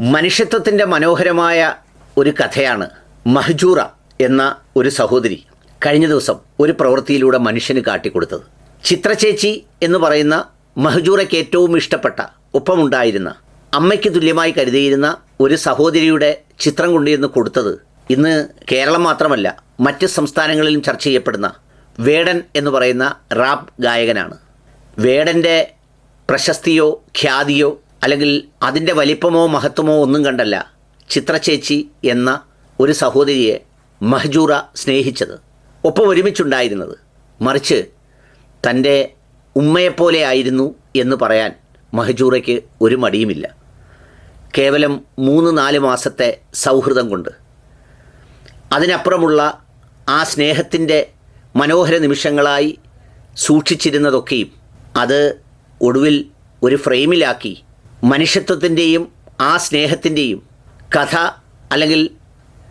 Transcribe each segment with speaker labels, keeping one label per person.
Speaker 1: മനുഷ്യത്വത്തിന്റെ മനോഹരമായ ഒരു കഥയാണ് മഹജൂറ എന്ന ഒരു സഹോദരി കഴിഞ്ഞ ദിവസം ഒരു പ്രവൃത്തിയിലൂടെ മനുഷ്യന് കാട്ടിക്കൊടുത്തത്. ചിത്രചേച്ചി എന്ന് പറയുന്ന മഹജൂറയ്ക്ക് ഏറ്റവും ഇഷ്ടപ്പെട്ട ഒപ്പമുണ്ടായിരുന്ന അമ്മയ്ക്ക് തുല്യമായി കരുതിയിരുന്ന ഒരു സഹോദരിയുടെ ചിത്രം കൊണ്ടുവന്ന് കൊടുത്തത് ഇന്ന് കേരളം മാത്രമല്ല മറ്റ് സംസ്ഥാനങ്ങളിലും ചർച്ച ചെയ്യപ്പെടുന്ന വേടൻ എന്ന് പറയുന്ന റാപ്പ് ഗായകനാണ്. വേടന്റെ പ്രശസ്തിയോ ഖ്യാതിയോ അല്ലെങ്കിൽ അതിന്റെ വലിപ്പമോ മഹത്വമോ ഒന്നും കണ്ടല്ല. ചിത്രചേച്ചി എന്ന ഒരു സഹോദരിയെ മഹജൂറ സ്നേഹിച്ചത്. ഒപ്പം ഒരുമിച്ചുണ്ടായിരുന്നത്. മറിച്ച് തന്റെ ഉമ്മയെപ്പോലെ ആയിരുന്നു എന്ന് പറയാൻ മഹജൂറയ്ക്ക് ഒരു മടിയുമില്ല. കേവലം മൂന്ന് നാല് മാസത്തെ സൗഹൃദം കൊണ്ട്. അതിനപ്പുറമുള്ള ആ സ്നേഹത്തിന്റെ മനോഹര നിമിഷങ്ങളായി സൂക്ഷിച്ചിരുന്നതൊക്കെയും അത് ഒടുവിൽ ഒരു ഫ്രെയിമിലാക്കി മനുഷ്യത്വത്തിന്റെയും ആ സ്നേഹത്തിന്റെയും കഥ അല്ലെങ്കിൽ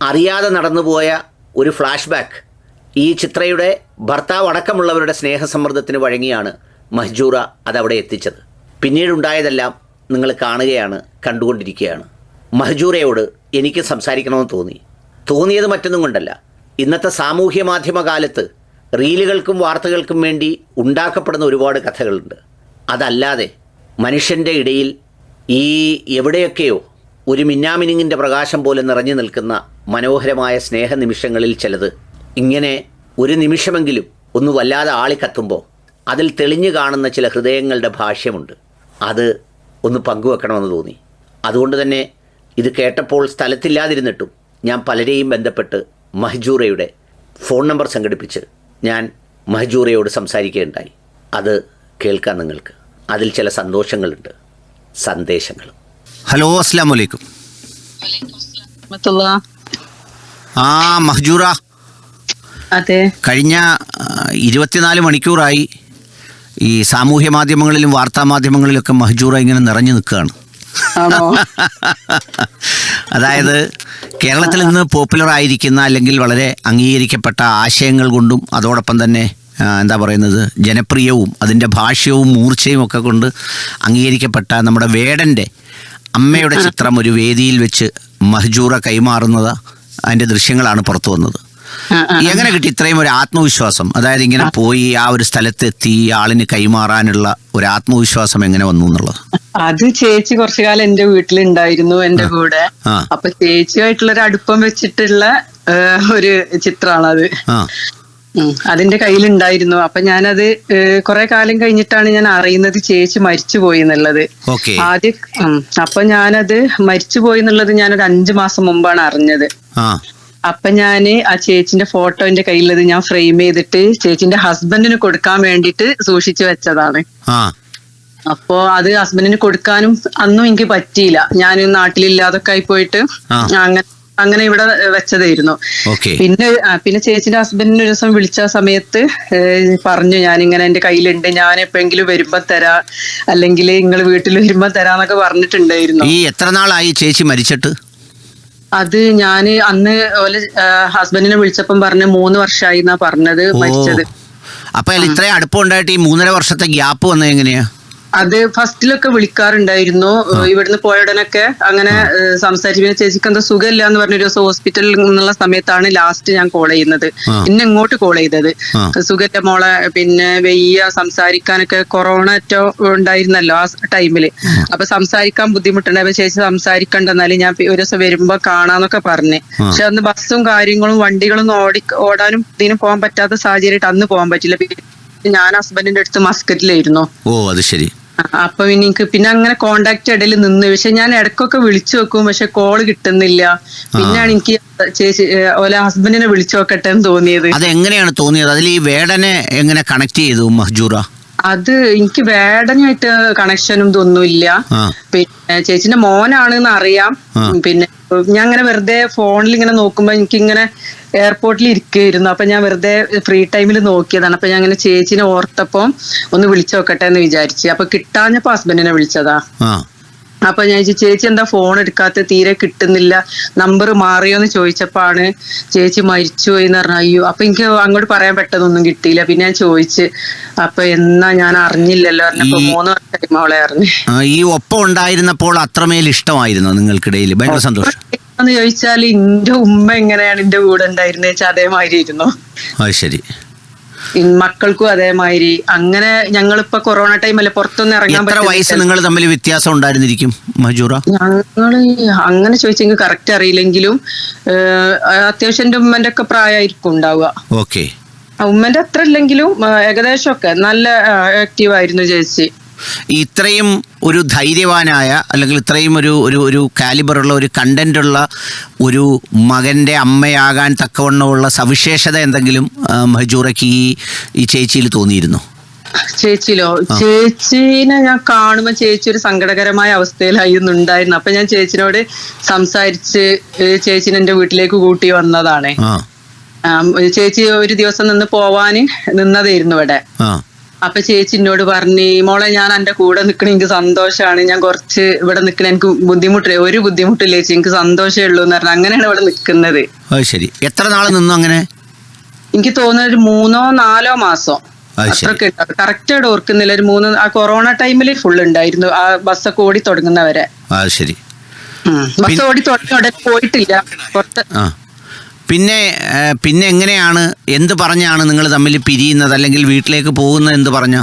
Speaker 1: അറിയാതെ നടന്നുപോയ ഒരു ഫ്ലാഷ് ബാക്ക് ഈ ചിത്രയുടെ ഭർത്താവ് അടക്കമുള്ളവരുടെ സ്നേഹസമ്മർദ്ദത്തിന് വഴങ്ങിയാണ് മഹ്ജൂറ അതവിടെ എത്തിച്ചത്. പിന്നീടുണ്ടായതെല്ലാം നിങ്ങൾ കാണുകയാണ് കണ്ടുകൊണ്ടിരിക്കുകയാണ്. മഹജൂറയോട് എനിക്ക് സംസാരിക്കണമെന്ന് തോന്നി. തോന്നിയത് മറ്റൊന്നും കൊണ്ടല്ല. ഇന്നത്തെ സാമൂഹ്യ മാധ്യമ കാലത്ത് റീലുകൾക്കും വാർത്തകൾക്കും വേണ്ടി ഉണ്ടാക്കപ്പെടുന്ന ഒരുപാട് കഥകളുണ്ട്. അതല്ലാതെ മനുഷ്യന്റെ ഇടയിൽ ഈ എവിടെയൊക്കെയോ ഒരു മിന്നാമിനിങ്ങിന്റെ പ്രകാശം പോലെ നിറഞ്ഞു നിൽക്കുന്ന മനോഹരമായ സ്നേഹനിമിഷങ്ങളിൽ ചിലത് ഇങ്ങനെ ഒരു നിമിഷമെങ്കിലും ഒന്ന് വല്ലാതെ ആളിക്കത്തുമ്പോൾ അതിൽ തെളിഞ്ഞു കാണുന്ന ചില ഹൃദയങ്ങളുടെ ഭാഷ്യമുണ്ട്. അത് ഒന്ന് പങ്കുവെക്കണമെന്ന് തോന്നി. അതുകൊണ്ട് തന്നെ ഇത് കേട്ടപ്പോൾ സ്ഥലത്തില്ലാതിരുന്നിട്ടും ഞാൻ പലരെയും ബന്ധപ്പെട്ട് മഹജൂറയുടെ ഫോൺ നമ്പർ സംഘടിപ്പിച്ച് ഞാൻ മഹജൂറയോട് സംസാരിക്കുകയുണ്ടായി. അത് കേൾക്കാം നിങ്ങൾക്ക്. അതിൽ ചില സന്തോഷങ്ങളുണ്ട്. സന്ദേശങ്ങളും. ഹലോ അസ്സാം വലൈക്കും. ആ മഹജൂറ.
Speaker 2: അതെ.
Speaker 1: കഴിഞ്ഞ ഇരുപത്തിനാല് മണിക്കൂറായി ഈ സാമൂഹ്യ മാധ്യമങ്ങളിലും വാർത്താ മാധ്യമങ്ങളിലൊക്കെ മഹജൂറ ഇങ്ങനെ നിറഞ്ഞു നിൽക്കുകയാണ്. അതായത് കേരളത്തിൽ നിന്ന് പോപ്പുലർ ആയിരിക്കുന്ന അല്ലെങ്കിൽ വളരെ അംഗീകരിക്കപ്പെട്ട ആശയങ്ങൾ കൊണ്ടും അതോടൊപ്പം തന്നെ എന്താ പറയുന്നത്? ജനപ്രിയവും അതിന്റെ ഭാഷ്യവും മൂർച്ചയും ഒക്കെ കൊണ്ട് അംഗീകരിക്കപ്പെട്ട നമ്മുടെ വേടന്റെ അമ്മയുടെ ചിത്രം ഒരു വേദിയിൽ വെച്ച് മഹജൂറ കൈമാറുന്നത് അതിന്റെ ദൃശ്യങ്ങളാണ് പുറത്തു വന്നത്. എങ്ങനെ കിട്ടി? ഇത്രയും ഒരു ആത്മവിശ്വാസം. അതായത് ഇങ്ങനെ പോയി ആ ഒരു സ്ഥലത്തെത്തി ആളിന് കൈമാറാനുള്ള ഒരു ആത്മവിശ്വാസം എങ്ങനെ വന്നു എന്നുള്ളത്?
Speaker 2: അത് ചേച്ചി കുറച്ചു കാലം എന്റെ വീട്ടിലുണ്ടായിരുന്നു എന്റെ കൂടെ. അപ്പൊ ചേച്ചിയായിട്ടുള്ള ഒരു അടുപ്പം വെച്ചിട്ടുള്ള ഒരു ചിത്രമാണത്. അതിന്റെ കയ്യിലുണ്ടായിരുന്നു. അപ്പൊ ഞാനത് കുറെ കാലം കഴിഞ്ഞിട്ടാണ് ഞാൻ അറിയുന്നത് ചേച്ചി മരിച്ചുപോയി എന്നുള്ളത്. ആദ്യ. അപ്പൊ ഞാനത് മരിച്ചുപോയി എന്നുള്ളത് ഞാനൊരു അഞ്ചു മാസം മുമ്പാണ് അറിഞ്ഞത്. അപ്പൊ ഞാൻ ആ ചേച്ചിന്റെ ഫോട്ടോ എന്റെ കയ്യിലത് ഞാൻ ഫ്രെയിം ചെയ്തിട്ട് ചേച്ചിന്റെ ഹസ്ബൻഡിന് കൊടുക്കാൻ വേണ്ടിട്ട് സൂക്ഷിച്ചു വെച്ചതാണ്. അപ്പോ അത് ഹസ്ബൻഡിന് കൊടുക്കാനും അന്നും എനിക്ക് പറ്റിയില്ല. ഞാൻ നാട്ടിലില്ലാതൊക്കെ ആയി പോയിട്ട്. അങ്ങനെ അങ്ങനെ ഇവിടെ വെച്ചതായിരുന്നു. പിന്നെ പിന്നെ ചേച്ചിന്റെ ഹസ്ബൻഡിന് ഒരു ദിവസം വിളിച്ച സമയത്ത് പറഞ്ഞു ഞാൻ ഇങ്ങനെ എന്റെ കയ്യിലുണ്ട്. ഞാൻ എപ്പോഴെങ്കിലും വരുമ്പോ തരാ. അല്ലെങ്കിൽ നിങ്ങൾ വീട്ടിൽ വരുമ്പോ തരാന്നൊക്കെ പറഞ്ഞിട്ടുണ്ടായിരുന്നു.
Speaker 1: ഈ എത്ര നാളായി ചേച്ചി മരിച്ചിട്ട്?
Speaker 2: അത് ഞാൻ അന്ന് ഓലെ ഹസ്ബൻഡിനെ വിളിച്ചപ്പം പറഞ്ഞ മൂന്ന് വർഷമായി എന്നാ പറഞ്ഞത് മരിച്ചത്.
Speaker 1: അപ്പൊ ഇത്രയും അടുപ്പം ഉണ്ടായിട്ട് ഈ മൂന്നര വർഷത്തെ ഗ്യാപ്പ് വന്നത് എങ്ങനെയാ?
Speaker 2: അത് ഫസ്റ്റിലൊക്കെ വിളിക്കാറുണ്ടായിരുന്നു. ഇവിടുന്ന് പോയ ഉടനൊക്കെ അങ്ങനെ സംസാരിച്ചു. പിന്നെ ചേച്ചിക്ക് എന്താ സുഖമില്ല എന്ന് പറഞ്ഞ ഒരു ദിവസം ഹോസ്പിറ്റലിൽ നിന്നുള്ള സമയത്താണ് ലാസ്റ്റ് ഞാൻ കോൾ ചെയ്യുന്നത്. പിന്നെ ഇങ്ങോട്ട് കോൾ ചെയ്തത്.
Speaker 1: സുഖന്റെ
Speaker 2: സുഖമില്ല മോളെ. പിന്നെ വെയ്യ സംസാരിക്കാനൊക്കെ കൊറോണ ഏറ്റവും ഉണ്ടായിരുന്നല്ലോ ആ ടൈമിൽ. അപ്പൊ സംസാരിക്കാൻ ബുദ്ധിമുട്ടുണ്ട്. അപ്പൊ ചേച്ചി സംസാരിക്കണ്ടെന്നാലും ഞാൻ ഒരു ദിവസം വരുമ്പോ കാണാന്നൊക്കെ പറഞ്ഞു. പക്ഷെ അന്ന് ബസ്സും കാര്യങ്ങളും വണ്ടികളും ഒന്നും ഓടി ഓടാനും ഇതിനും പോകാൻ പറ്റാത്ത സാഹചര്യമായിട്ട് അന്ന് പോകാൻ പറ്റില്ല. ഞാൻ ഹസ്ബൻഡിന്റെ അടുത്ത് മസ്കറ്റിലായിരുന്നു.
Speaker 1: ഓ അത് ശരി.
Speaker 2: അപ്പൊ പിന്നെ എനിക്ക് പിന്നെ അങ്ങനെ കോണ്ടാക്ട് ഇടയിൽ നിന്ന്. പക്ഷെ ഞാൻ ഇടക്കൊക്കെ വിളിച്ചു നോക്കും പക്ഷെ കോൾ കിട്ടുന്നില്ല. പിന്നെയാണ് എനിക്ക് ചേച്ചി ഓല ഹസ്ബൻഡിനെ വിളിച്ചു നോക്കട്ടെ എന്ന് തോന്നിയത്.
Speaker 1: അത് എങ്ങനെയാണ് തോന്നിയത്? അതിൽ ഈ വേടനെ എങ്ങനെ കണക്ട് ചെയ്തു മഹജൂറ?
Speaker 2: അത് എനിക്ക് വേടനായിട്ട് കണക്ഷനും ഇതൊന്നുമില്ല. പിന്നെ ചേച്ചിന്റെ മോനാണെന്ന് അറിയാം. പിന്നെ ഞാൻ അങ്ങനെ വെറുതെ ഫോണിൽ ഇങ്ങനെ നോക്കുമ്പോ എനിക്കിങ്ങനെ എയർപോർട്ടിൽ ഇരിക്കുകയായിരുന്നു അപ്പൊ ഞാൻ വെറുതെ ഫ്രീ ടൈമിൽ നോക്കിയതാണ്. അപ്പൊ ഞാൻ അങ്ങനെ ചേച്ചിനെ ഓർത്തപ്പം ഒന്ന് വിളിച്ചു നോക്കട്ടെ എന്ന് വിചാരിച്ചു. അപ്പൊ കിട്ടാഞ്ഞപ്പോ ഹസ്ബൻഡിനെ വിളിച്ചതാ. അപ്പൊ ഞാൻ ചോദിച്ചു ചേച്ചി എന്താ ഫോൺ എടുക്കാത്ത? തീരെ കിട്ടുന്നില്ല. നമ്പർ മാറിയോ എന്ന് ചോദിച്ചപ്പോഴാണ് ചേച്ചി മരിച്ചുപോയി എന്ന് പറഞ്ഞു. അയ്യോ അപ്പൊ എനിക്ക് അങ്ങോട്ട് പറയാൻ പെട്ടെന്നൊന്നും കിട്ടിയില്ല. പിന്നെ ഞാൻ ചോദിച്ച് അപ്പൊ എന്നാ ഞാൻ അറിഞ്ഞില്ലല്ലോ? പറഞ്ഞപ്പോ മൂന്ന് വർഷം അവളെ അറിഞ്ഞു.
Speaker 1: ഈ ഒപ്പം ഉണ്ടായിരുന്നപ്പോൾ അത്രമേൽ ഇഷ്ടമായിരുന്നു നിങ്ങൾക്കിടയിൽ? ഭയങ്കര സന്തോഷം.
Speaker 2: എന്ന് ചോദിച്ചാൽ എന്റെ ഉമ്മ എങ്ങനെയാണ് എന്റെ കൂടെ ഉണ്ടായിരുന്നത് വെച്ചാൽ അതേമാതിരി ഇരുന്നു
Speaker 1: അത് ശരി.
Speaker 2: മക്കൾക്കും അതേമാതിരി. അങ്ങനെ ഞങ്ങളിപ്പോ കൊറോണ ടൈമല്ലേ പുറത്തൊന്നും ഇറങ്ങാൻ
Speaker 1: എത്ര വയസ്സ് നിങ്ങൾ തമ്മിൽ വ്യത്യാസം ഉണ്ടായിരുന്നിരിക്കും മജൂറ?
Speaker 2: ഞങ്ങൾ അങ്ങനെ ചോദിച്ചെങ്കിൽ കറക്റ്റ് അറിയില്ലെങ്കിലും അത്യാവശ്യം എന്റെ ഉമ്മന്റെ ഒക്കെ പ്രായമായിരിക്കും ഉണ്ടാവുക.
Speaker 1: ഓക്കെ.
Speaker 2: ഉമ്മന്റെ അത്ര ഇല്ലെങ്കിലും ഏകദേശമൊക്കെ നല്ല ആക്റ്റീവ് ആയിരുന്നു ചേച്ചി
Speaker 1: ഇത്രയും ഒരു ധൈര്യവാനായ അല്ലെങ്കിൽ ഇത്രയും ഒരു ഒരു ഒരു കാലിബറുള്ള ഒരു കണ്ടന്റുള്ള ഒരു മകന്റെ അമ്മയാകാൻ തക്കവണ്ണമുള്ള സവിശേഷത എന്തെങ്കിലും മഹജൂറയ്ക്ക് ഈ ഈ ചേച്ചിയിൽ തോന്നിയിരുന്നു?
Speaker 2: ചേച്ചിയിലോ? ചേച്ചീനെ ഞാൻ കാണുമ്പോൾ ചേച്ചി ഒരു സങ്കടകരമായ അവസ്ഥയിലായിരുന്നു ഉണ്ടായിരുന്നു അപ്പൊ ഞാൻ ചേച്ചിനോട് സംസാരിച്ച് ചേച്ചിനെ എന്റെ വീട്ടിലേക്ക് കൂട്ടി വന്നതാണ്. ചേച്ചി ഒരു ദിവസം നിന്ന് പോവാന് നിന്നതായിരുന്നു ഇവിടെ. അപ്പൊ ചേച്ചി എന്നോട് പറഞ്ഞു മോളെ ഞാൻ എന്റെ കൂടെ നിൽക്കണ എനിക്ക് സന്തോഷമാണ് ഞാൻ കുറച്ച് ഇവിടെ നിൽക്കണ എനിക്ക് ബുദ്ധിമുട്ടില്ല. ഒരു ബുദ്ധിമുട്ടില്ല ചേച്ചി. എനിക്ക് സന്തോഷമേ ഉള്ളൂ എന്ന് പറഞ്ഞു അങ്ങനെയാണ് ഇവിടെ
Speaker 1: നിൽക്കുന്നത് ശരി. എത്ര നാൾ നിന്നു അങ്ങനെ?
Speaker 2: എനിക്ക് തോന്നുന്നത് ഒരു മൂന്നോ നാലോ മാസം. അത്രയൊക്കെ കറക്റ്റ് ആയിട്ട് ഓർക്കുന്നില്ല. ഒരു മൂന്ന് ആ കൊറോണ ടൈമിൽ ഫുൾ ഉണ്ടായിരുന്നു. ആ ബസ്സൊക്കെ ഓടി തുടങ്ങുന്നവരെ.
Speaker 1: ശരി.
Speaker 2: ബസ് ഓടി തുടങ്ങി. ഉടനെ പോയിട്ടില്ല.
Speaker 1: പുറത്ത് പിന്നെ പിന്നെ എങ്ങനെയാണ്? എന്ത് പറഞ്ഞാണ് നിങ്ങൾ തമ്മിൽ പിരിയുന്നത്? അല്ലെങ്കിൽ വീട്ടിലേക്ക് പോകുന്നത് എന്ത് പറഞ്ഞ?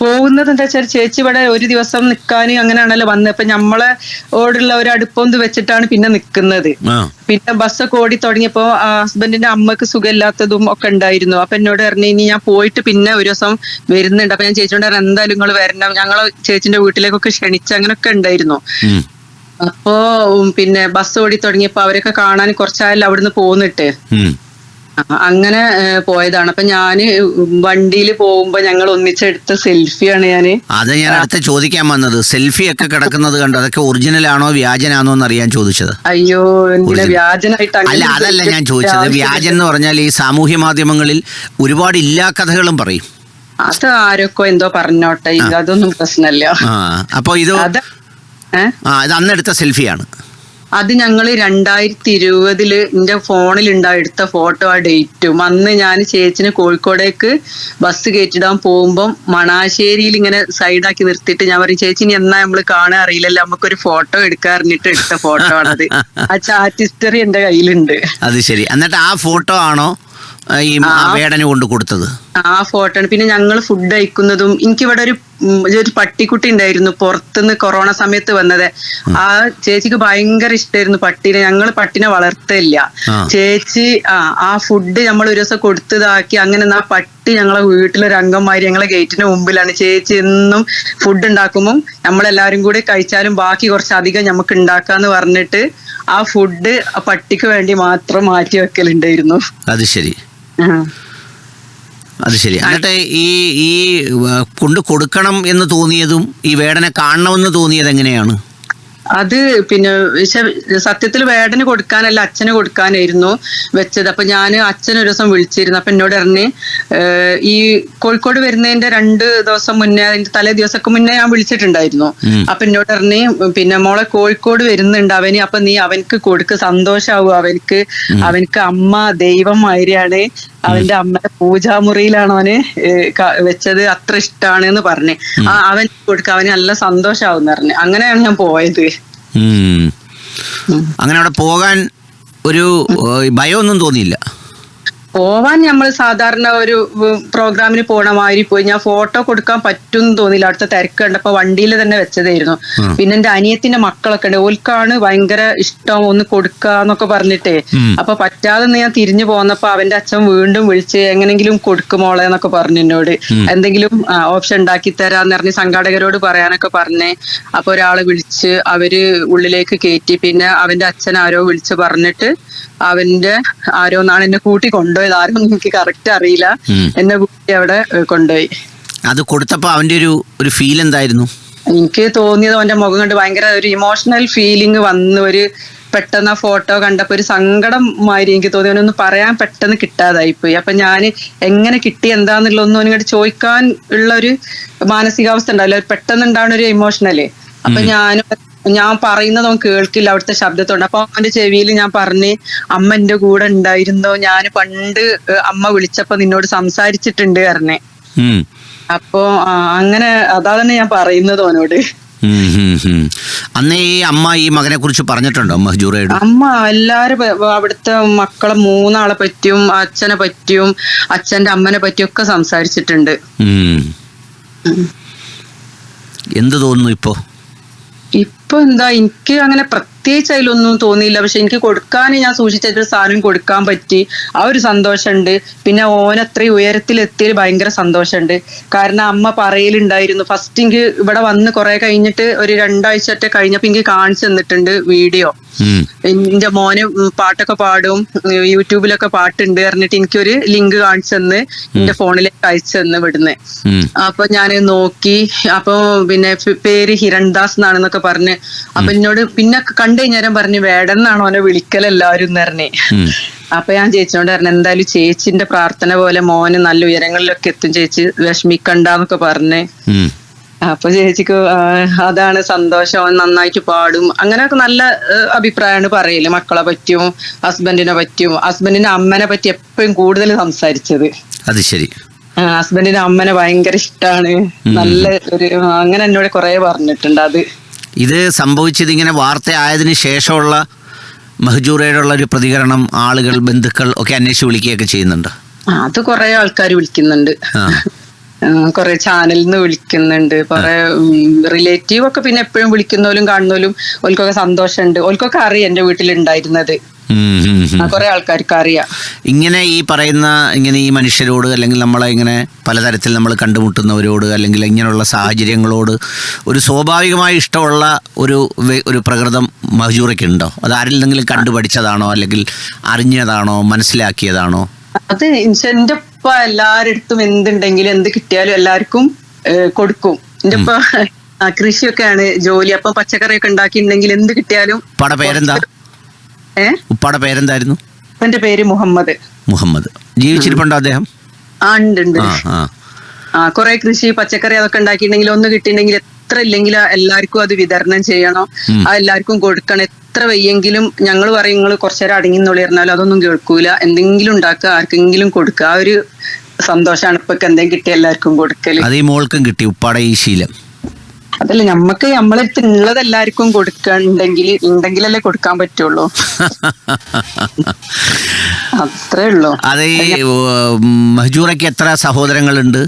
Speaker 2: പോകുന്നത് എന്താ വെച്ചാൽ ചേച്ചി ഇവിടെ ഒരു ദിവസം നിൽക്കാൻ അങ്ങനെയാണല്ലോ വന്നത് അപ്പൊ നമ്മളെ ഓടുള്ള ഒരു അടുപ്പൊന്ന് വെച്ചിട്ടാണ് പിന്നെ
Speaker 1: നിൽക്കുന്നത്
Speaker 2: പിന്നെ ബസ്സൊക്കെ ഓടി തുടങ്ങിയപ്പോ ഹസ്ബൻഡിന്റെ അമ്മയ്ക്ക് സുഖമില്ലാത്തതും ഒക്കെ ഉണ്ടായിരുന്നു. അപ്പൊ എന്നോട് പറഞ്ഞു ഇനി ഞാൻ പോയിട്ട് പിന്നെ ഒരു ദിവസം വരുന്നുണ്ട്. അപ്പൊ ഞാൻ ചേച്ചിയോട് എന്തായാലും നിങ്ങൾ വരണം. ഞങ്ങൾ ചേച്ചിന്റെ വീട്ടിലേക്കൊക്കെ ക്ഷണിച്ച് അങ്ങനെയൊക്കെ ഉണ്ടായിരുന്നു. അപ്പോ പിന്നെ ബസ് ഓടി തുടങ്ങിയപ്പോ അവരൊക്കെ കാണാൻ കുറച്ചായാലും അവിടുന്ന് പോന്നിട്ട്. അങ്ങനെ പോയതാണ്. അപ്പൊ ഞാൻ വണ്ടിയിൽ പോകുമ്പോ ഞങ്ങൾ ഒന്നിച്ചെടുത്ത സെൽഫിയാണ് ഞാൻ.
Speaker 1: അത് ഞാൻ അടുത്ത് ചോദിക്കാൻ വന്നത്. സെൽഫി ഒക്കെ കിടക്കുന്നത് കണ്ടു? അതൊക്കെ ഒറിജിനൽ ആണോ വ്യാജനാണോ എന്ന് അറിയാൻ ചോദിച്ചത്?
Speaker 2: അയ്യോ വ്യാജനായിട്ട്
Speaker 1: അല്ല അതല്ല ഞാൻ ചോദിച്ചത്. വ്യാജൻ എന്ന് പറഞ്ഞാൽ ഈ സാമൂഹ്യ മാധ്യമങ്ങളിൽ ഒരുപാട് ഇല്ലാ കഥകളും പറയും.
Speaker 2: അത് ആരൊക്കെ എന്തോ പറഞ്ഞോട്ടെ. അതൊന്നും പ്രശ്നമല്ല.
Speaker 1: അപ്പൊ ഇത് ആ ഇത് അന്നെടുത്ത സെൽഫിയാണ്.
Speaker 2: അത് ഞങ്ങൾ രണ്ടായിരത്തി ഇരുപതിൽ എന്റെ ഫോണിൽ ഉണ്ടായി എടുത്ത ഫോട്ടോ ആ ഡേറ്റും. അന്ന് ഞാൻ ചേച്ചിന് കോഴിക്കോടേക്ക് ബസ് കയറ്റിടാൻ പോകുമ്പം മണാശ്ശേരിയിൽ ഇങ്ങനെ സൈഡാക്കി നിർത്തിയിട്ട് ഞാൻ പറയും ചേച്ചി ഇനി എന്നാ നമ്മൾ കാണാൻ അറിയില്ലല്ലോ നമുക്കൊരു ഫോട്ടോ എടുക്കാൻ അറിഞ്ഞിട്ട് എടുത്ത ഫോട്ടോ ആണത്. ആ ചാറ്റ് ഹിസ്റ്ററി എന്റെ കയ്യിലുണ്ട്.
Speaker 1: അത് ശരി. എന്നിട്ട് ആ ഫോട്ടോ ആണോ ഈ വേടന് കൊണ്ട് കൊടുത്തത്.
Speaker 2: ആ ഫോട്ടോ പിന്നെ ഞങ്ങൾ ഫുഡ് കഴിക്കുന്നതും എനിക്കിവിടെ ഒരു ഒരു പട്ടിക്കുട്ടി ഉണ്ടായിരുന്നു പുറത്തുനിന്ന് കൊറോണ സമയത്ത് വന്നത്. ആ ചേച്ചിക്ക് ഭയങ്കര ഇഷ്ടമായിരുന്നു പട്ടിനെ. ഞങ്ങൾ പട്ടിനെ വളർത്തില്ല ചേച്ചി ആ ആ ഫുഡ് നമ്മൾ ഒരു ദിവസം കൊടുത്തതാക്കി അങ്ങനെ ആ പട്ടി ഞങ്ങളെ വീട്ടിലൊരു അംഗന്മാര് ഞങ്ങളെ ഗേറ്റിന് മുമ്പിലാണ്. ചേച്ചി എന്നും ഫുഡ് ഉണ്ടാക്കുമ്പോൾ നമ്മളെല്ലാരും കൂടി കഴിച്ചാലും ബാക്കി കുറച്ചധികം നമുക്ക് ഉണ്ടാക്കാന്ന് പറഞ്ഞിട്ട് ആ ഫുഡ് പട്ടിക്ക് വേണ്ടി മാത്രം മാറ്റി വെക്കലുണ്ടായിരുന്നു.
Speaker 1: അത് ശരി. അത് ശരി. എന്നിട്ട് ഈ ഈ കൊണ്ട് കൊടുക്കണം എന്ന് തോന്നിയതും ഈ വേടനെ കാണണമെന്ന് തോന്നിയത് എങ്ങനെയാണ്?
Speaker 2: അത് പിന്നെ സത്യത്തിൽ വേടന് കൊടുക്കാനല്ല അച്ഛന് കൊടുക്കാനായിരുന്നു വെച്ചത്. അപ്പൊ ഞാൻ അച്ഛൻ ഒരു ദിവസം വിളിച്ചിരുന്നു. അപ്പൊ എന്നോട് പറഞ്ഞ് ഈ കോഴിക്കോട് വരുന്നതിന്റെ രണ്ട് ദിവസം മുന്നേ അതിന്റെ തലേ ദിവസമൊക്കെ മുന്നേ ഞാൻ വിളിച്ചിട്ടുണ്ടായിരുന്നു. അപ്പൊ എന്നോട് പറഞ്ഞ് പിന്നെ മോളെ കോഴിക്കോട് വരുന്നുണ്ട് അവന്. അപ്പൊ നീ അവനക്ക് കൊടുക്ക് സന്തോഷാവും അവനക്ക് അവനക്ക് അമ്മ ദൈവം മാതിരിയാണ് അവന്റെ അമ്മയുടെ പൂജാമുറിയിലാണ് അവന് വെച്ചത് അത്ര ഇഷ്ടമാണ് എന്ന് പറഞ്ഞ്. ആ അവൻ കൊടുക്ക അവന് നല്ല സന്തോഷാവും പറഞ്ഞു. അങ്ങനെയാണ് ഞാൻ പോയത്.
Speaker 1: അങ്ങനെ അവിടെ പോകാൻ ഒരു ഭയമൊന്നും തോന്നിയില്ല.
Speaker 2: പോവാൻ നമ്മൾ സാധാരണ ഒരു പ്രോഗ്രാമിന് പോണ മാതിരി പോയി. ഞാൻ ഫോട്ടോ കൊടുക്കാൻ പറ്റും തോന്നില്ല അടുത്ത തിരക്ക് കണ്ടപ്പോ വണ്ടിയിൽ തന്നെ വെച്ചതായിരുന്നു. പിന്നെ എന്റെ അനിയത്തിന്റെ മക്കളൊക്കെ ഉണ്ട്. ഓൽക്കാണ് ഭയങ്കര ഇഷ്ടം ഒന്ന് കൊടുക്കാന്നൊക്കെ പറഞ്ഞിട്ടേ. അപ്പൊ പറ്റാതെ ഞാൻ തിരിഞ്ഞു പോന്നപ്പോ അവന്റെ അച്ഛൻ വീണ്ടും വിളിച്ച് എങ്ങനെങ്കിലും കൊടുക്കുമോളെ എന്നൊക്കെ പറഞ്ഞു എന്നോട്. എന്തെങ്കിലും ഓപ്ഷൻ ഉണ്ടാക്കി തരാന്ന് പറഞ്ഞ് സംഘാടകരോട് പറയാനൊക്കെ പറഞ്ഞേ. അപ്പൊ ഒരാൾ വിളിച്ച് അവർ ഉള്ളിലേക്ക് കയറ്റി പിന്നെ അവന്റെ അച്ഛൻ ആരോ വിളിച്ച് പറഞ്ഞിട്ട് അവന്റെ ആരോന്നാണ് നാണ് എന്നെ കൂട്ടി കൊണ്ടുപോയത് ആരും എനിക്ക് കറക്റ്റ് അറിയില്ല. എന്നെ കൂട്ടി അവിടെ കൊണ്ടുപോയി.
Speaker 1: അത് കൊടുത്തപ്പോ അവന്റെ ഒരു ഒരു ഫീൽ എന്തായിരുന്നു?
Speaker 2: എനിക്ക് തോന്നിയത് അവന്റെ മുഖം കണ്ട് ഭയങ്കര ഒരു ഇമോഷണൽ ഫീലിംഗ് വന്ന് ഒരു പെട്ടെന്ന് ആ ഫോട്ടോ കണ്ടപ്പോ ഒരു സങ്കടം മാതിരി എനിക്ക് തോന്നി. അവനൊന്നും പറയാൻ പെട്ടെന്ന് കിട്ടാതായി പോയി അപ്പൊ ഞാൻ എങ്ങനെ കിട്ടി എന്താന്നുള്ള ഒന്നും അവനോട് ചോദിക്കാൻ ഉള്ള ഒരു മാനസികാവസ്ഥ ഉണ്ടാവില്ല. പെട്ടെന്ന് ഉണ്ടാവുന്ന ഒരു ഇമോഷണൽ അപ്പൊ ഞാൻ ഞാൻ പറയുന്നത് അവൻ കേൾക്കില്ല അവിടുത്തെ ശബ്ദത്തോണ്ട്. അപ്പൊ അവന്റെ ചെവിയിൽ ഞാൻ പറഞ്ഞ് അമ്മ എന്റെ കൂടെ ഉണ്ടായിരുന്നോ? ഞാൻ പണ്ട് അമ്മ വിളിച്ചപ്പോ നിന്നോട് സംസാരിച്ചിട്ടുണ്ട് പറഞ്ഞേ.
Speaker 1: അപ്പോ
Speaker 2: അപ്പൊ അതാ അങ്ങനെ അതാണ് ഞാൻ പറയുന്നത് അവനോട്.
Speaker 1: അന്ന് ഈ അമ്മ ഈ മകനെ കുറിച്ച് പറഞ്ഞിട്ടുണ്ടോ? മഹജൂറയുടെ
Speaker 2: അമ്മ എല്ലാരും അവിടുത്തെ മക്കളെ മൂന്നാളെ പറ്റിയും അച്ഛനെ പറ്റിയും അച്ഛന്റെ അമ്മനെ പറ്റിയും ഒക്കെ സംസാരിച്ചിട്ടുണ്ട്.
Speaker 1: എന്ത് തോന്നുന്നു ഇപ്പോ?
Speaker 2: ഇപ്പൊ എന്താ എനിക്ക് അങ്ങനെ പ്രത്യേകിച്ച് അതിലൊന്നും തോന്നിയില്ല. പക്ഷെ എനിക്ക് കൊടുക്കാൻ ഞാൻ സൂക്ഷിച്ചൊരു സാധനം കൊടുക്കാൻ പറ്റി. ആ ഒരു സന്തോഷമുണ്ട്. പിന്നെ ഓനത്രയും ഉയരത്തിലെത്തിയതിൽ ഭയങ്കര സന്തോഷമുണ്ട്. കാരണം അമ്മ പറയലുണ്ടായിരുന്നു ഫസ്റ്റ് എനിക്ക് ഇവിടെ വന്ന് കുറെ കഴിഞ്ഞിട്ട് ഒരു രണ്ടാഴ്ച കഴിഞ്ഞപ്പോ എനിക്ക് കാണിച്ചു തന്നിട്ടുണ്ട് വീഡിയോ. എന്റെ മോന് പാട്ടൊക്കെ പാടും യൂട്യൂബിലൊക്കെ പാട്ടുണ്ട് പറഞ്ഞിട്ട് എനിക്കൊരു ലിങ്ക് കാണിച്ചു തന്ന് എന്റെ ഫോണിലേക്ക് അയച്ചു തന്ന് വിടുന്നേ. അപ്പൊ ഞാൻ നോക്കി. അപ്പൊ പിന്നെ പേര് ഹിരൺദാസ് എന്നാണെന്നൊക്കെ പറഞ്ഞ് അപ്പൊ എന്നോട് പിന്നെ കണ്ടു കഴിഞ്ഞാലും പറഞ്ഞു വേടെന്നാണോ അവനെ വിളിക്കൽ എല്ലാവരും എന്ന് പറഞ്ഞേ. അപ്പൊ ഞാൻ ചേച്ചിനോട് പറഞ്ഞു എന്തായാലും ചേച്ചിന്റെ പ്രാർത്ഥന പോലെ മോന് നല്ല ഉയരങ്ങളിലൊക്കെ എത്തും ചേച്ചി വിഷമിക്കണ്ടെന്നൊക്കെ പറഞ്ഞേ. അപ്പൊ ചേച്ചിക്ക് അതാണ് സന്തോഷം അവൻ നന്നായിട്ട് പാടും. അങ്ങനെയൊക്കെ നല്ല അഭിപ്രായമാണ് പറയൽ മക്കളെ പറ്റിയും ഹസ്ബൻഡിനെ പറ്റിയും. ഹസ്ബൻഡിന്റെ അമ്മനെ പറ്റി എപ്പോഴും കൂടുതൽ സംസാരിച്ചത്.
Speaker 1: അത് ശരി.
Speaker 2: ഹസ്ബൻഡിന്റെ അമ്മനെ ഭയങ്കര ഇഷ്ടമാണ് നല്ല ഒരു അങ്ങനെ എന്നോട് കുറെ പറഞ്ഞിട്ടുണ്ട് അത്.
Speaker 1: ഇത് സംഭവിച്ചത് ഇങ്ങനെ വാർത്ത ആയതിന് ശേഷമുള്ള മഹജൂറയോടുള്ള ഒരു പ്രതികരണം ആളുകൾ ബന്ധുക്കൾ ഒക്കെ അന്വേഷിച്ച് വിളിക്കുകയൊക്കെ ചെയ്യുന്നുണ്ട്.
Speaker 2: അത് കുറെ ആൾക്കാർ വിളിക്കുന്നുണ്ട്. കുറെ ചാനലിൽ നിന്ന് വിളിക്കുന്നുണ്ട്. കുറെ റിലേറ്റീവ് ഒക്കെ പിന്നെ എപ്പോഴും വിളിക്കുന്നവരും കാണുന്നവരും ഓൽക്കൊക്കെ സന്തോഷമുണ്ട്. ഓൽക്കൊക്കെ അറിയാം എന്റെ വീട്ടിലുണ്ടായിരുന്നത്. കുറെ ആൾക്കാർക്ക് അറിയാം.
Speaker 1: ഇങ്ങനെ ഈ പറയുന്ന ഇങ്ങനെ ഈ മനുഷ്യരോട് അല്ലെങ്കിൽ നമ്മളെ ഇങ്ങനെ പലതരത്തിൽ നമ്മൾ കണ്ടുമുട്ടുന്നവരോട് അല്ലെങ്കിൽ ഇങ്ങനെയുള്ള സാഹചര്യങ്ങളോട് ഒരു സ്വാഭാവികമായി ഇഷ്ടമുള്ള ഒരു ഒരു പ്രകൃതം മഹജൂറയ്ക്ക് ഉണ്ടോ? അത് ആരിൽ നിന്നെങ്കിലും കണ്ടുപഠിച്ചതാണോ? അല്ലെങ്കിൽ അറിഞ്ഞതാണോ? മനസ്സിലാക്കിയതാണോ?
Speaker 2: അത് എന്റെ ഉപ്പ എല്ലാരടുത്തും എന്തുണ്ടെങ്കിലും എന്ത് കിട്ടിയാലും എല്ലാവർക്കും കൊടുക്കും. എന്റെ ഉപ്പ കൃഷിയൊക്കെയാണ് ജോലി. അപ്പൊ പച്ചക്കറിയൊക്കെ ഉണ്ടാക്കിയിട്ടുണ്ടെങ്കിൽ എന്ത് കിട്ടിയാലും
Speaker 1: പേരെന്താ? ഉപ്പാടെ പേരെന്തായിരുന്നു?
Speaker 2: എന്റെ പേര് മുഹമ്മദ്.
Speaker 1: മുഹമ്മദ്. ജീവിച്ചിരിപ്പുണ്ടോ അദ്ദേഹം?
Speaker 2: ആ ഉണ്ട് ഉണ്ട്.
Speaker 1: ആ
Speaker 2: കുറെ കൃഷി പച്ചക്കറി അതൊക്കെ ഉണ്ടാക്കിയിട്ടുണ്ടെങ്കിൽ ഒന്ന് കിട്ടിയിട്ടുണ്ടെങ്കിൽ എത്ര ഇല്ലെങ്കിൽ എല്ലാവർക്കും അത് വിതരണം ചെയ്യണം. ആ എല്ലാവർക്കും കൊടുക്കണം. എത്ര വയ്യെങ്കിലും ഞങ്ങൾ പറയും നിങ്ങൾ കുറച്ചേരം അടങ്ങി പറഞ്ഞാലും അതൊന്നും കേൾക്കൂല. എന്തെങ്കിലും ഉണ്ടാക്കുക ആർക്കെങ്കിലും കൊടുക്കുക. ആ ഒരു സന്തോഷമാണ് ഇപ്പൊ എന്തെങ്കിലും കിട്ടിയ എല്ലാവർക്കും കൊടുക്കൽ.
Speaker 1: അത് ഈ മോൾക്കും കിട്ടി ഉപ്പാടെ ഈ ശീലം.
Speaker 2: അതല്ല നമ്മക്ക് നമ്മളടുത്ത് ഉള്ളത് എല്ലാവർക്കും കൊടുക്കണ്ടെങ്കിൽ ഉണ്ടെങ്കിലല്ലേ കൊടുക്കാൻ പറ്റുള്ളൂ. അത്രേ ഉള്ളൂ.
Speaker 1: അതേ മഹജൂറയ്ക്ക് എത്ര സഹോദരങ്ങളുണ്ട്?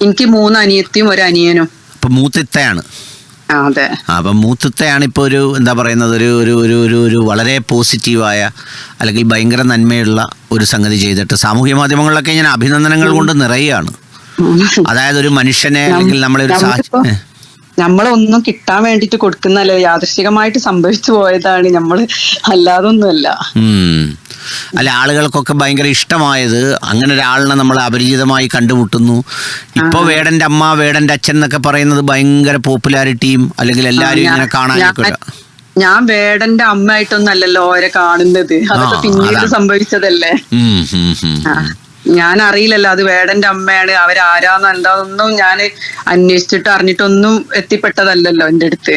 Speaker 2: എനിക്ക് മൂന്ന് അനിയത്തിയും ഒരു അനിയനും.
Speaker 1: അപ്പൊ മൂത്തിത്തയാണ്.
Speaker 2: അതെ.
Speaker 1: അപ്പം മൂത്തത്തെയാണ് ഇപ്പോൾ ഒരു എന്താ പറയുന്നത് ഒരു ഒരു ഒരു ഒരു ഒരു വളരെ പോസിറ്റീവായ അല്ലെങ്കിൽ ഭയങ്കര നന്മയുള്ള ഒരു സംഗതി ചെയ്തിട്ട് സാമൂഹ്യ മാധ്യമങ്ങളിലൊക്കെ ഞാൻ അഭിനന്ദനങ്ങൾ കൊണ്ട് നിറയുകയാണ് അതായത് ഒരു മനുഷ്യനെ അല്ലെങ്കിൽ നമ്മളെ ഒരു സാ
Speaker 2: നമുക്കിപ്പോ
Speaker 1: ഏ,
Speaker 2: നമ്മളൊന്നും കിട്ടാൻ വേണ്ടിട്ട് കൊടുക്കുന്നല്ല യാദൃശികമായിട്ട് സംഭവിച്ചു പോയതാണ് നമ്മൾ. അല്ലാതൊന്നുമല്ല.
Speaker 1: അല്ല ആളുകൾക്കൊക്കെ ഭയങ്കര ഇഷ്ടമായത് അങ്ങനെ ഒരാളിനെ നമ്മൾ അപരിചിതമായി കണ്ടുമുട്ടുന്നു. ഇപ്പോൾ വേടന്റെ അമ്മ വേടന്റെ അച്ഛൻ എന്നൊക്കെ പറയുന്നത് ഭയങ്കര പോപ്പുലാരിറ്റിയും അല്ലെങ്കിൽ
Speaker 2: എല്ലാരും
Speaker 1: ഇങ്ങനെ കാണാനൊക്കെ
Speaker 2: ഞാൻ- വേടന്റെ അമ്മയായിട്ടൊന്നും അല്ലല്ലോ ഓരെ കാണുന്നത്. അതൊക്കെ പിന്നീട് സംഭവിച്ചതല്ലേ. ഞാൻ അറിയില്ലല്ലോ അത് വേടന്റെ അമ്മയാണ് അവരാരാന്ന് എന്താണെന്നും ഞാൻ അന്വേഷിച്ചിട്ട് അറിഞ്ഞിട്ടൊന്നും എത്തിപ്പെട്ടതല്ലല്ലോ എന്റെ അടുത്ത്.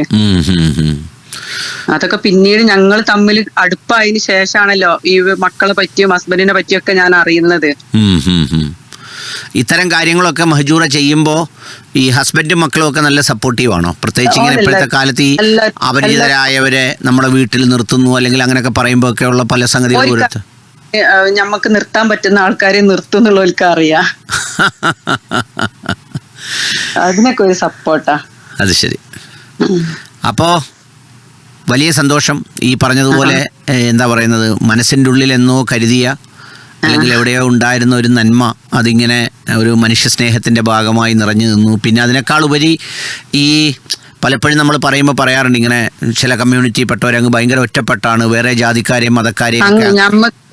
Speaker 2: അതൊക്കെ പിന്നീട് ഞങ്ങൾ തമ്മിൽ അടുപ്പായതിനു ശേഷമാണല്ലോ ഈ മക്കളെ പറ്റിയും ഹസ്ബൻഡിനെ പറ്റിയൊക്കെ ഞാൻ അറിയുന്നത്.
Speaker 1: ഇത്തരം കാര്യങ്ങളൊക്കെ മഹജൂറ ചെയ്യുമ്പോൾ ഈ ഹസ്ബൻഡും മക്കളും ഒക്കെ നല്ല സപ്പോർട്ടീവ് ആണോ പ്രത്യേകിച്ച് ഇങ്ങനെ ഇപ്പോഴത്തെ കാലത്ത് ഈ അപരിചിതരായവരെ നമ്മുടെ വീട്ടിൽ നിർത്തുന്നു അല്ലെങ്കിൽ അങ്ങനെയൊക്കെ പറയുമ്പോൾ ഒക്കെ ഉള്ള പല സംഗതികളും
Speaker 2: നമുക്ക് നിർത്താൻ പറ്റുന്ന ആൾക്കാരെ നിർത്തുന്നുള്ളവർക്ക് അറിയാം. അതിനൊക്കെ ഒരു സപ്പോർട്ടാ.
Speaker 1: അത് ശരി. അപ്പോ വലിയ സന്തോഷം ഈ പറഞ്ഞതുപോലെ എന്താ പറയുന്നത് മനസ്സിന്റെ ഉള്ളിൽ എന്നോ കരുതിയ അല്ലെങ്കിൽ എവിടെയോ ഉണ്ടായിരുന്ന ഒരു നന്മ അതിങ്ങനെ ഒരു മനുഷ്യ സ്നേഹത്തിന്റെ ഭാഗമായി നിറഞ്ഞു നിന്നു. പിന്നെ അതിനേക്കാൾ ഉപരി ഈ പലപ്പോഴും നമ്മൾ പറയുമ്പോൾ പറയാറുണ്ട് ഇങ്ങനെ ചില കമ്മ്യൂണിറ്റി പെട്ടവരങ്ങ് ഭയങ്കര ഒറ്റപ്പെട്ടാണ് വേറെ ജാതിക്കാരെയും മതക്കാരെയും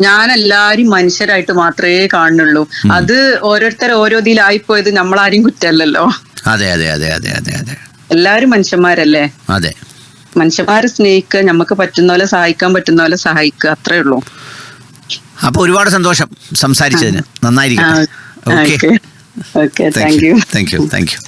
Speaker 1: ഞാനെല്ലാരും
Speaker 2: അങ്ങ് മനുഷ്യരായിട്ട് മാത്രമേ കാണുന്നുള്ളൂ. അത് ഓരോരുത്തർ ഓരോ ഇതിലായിപ്പോയത് നമ്മളാരും കുറ്റമല്ലല്ലോ.
Speaker 1: അതെ അതെ അതെ അതെ അതെ അതെ.
Speaker 2: എല്ലാരും മനുഷ്യന്മാരല്ലേ?
Speaker 1: അതെ.
Speaker 2: മനുഷ്യന്മാരെ സ്നേഹിക്കുക നമുക്ക് പറ്റുന്ന പോലെ സഹായിക്കാൻ പറ്റുന്ന പോലെ സഹായിക്കുക അത്രേ ഉള്ളൂ.
Speaker 1: അപ്പൊ ഒരുപാട് സന്തോഷം സംസാരിച്ചതിന്. നന്നായിരിക്കും okay
Speaker 2: okay thank you
Speaker 1: thank you thank you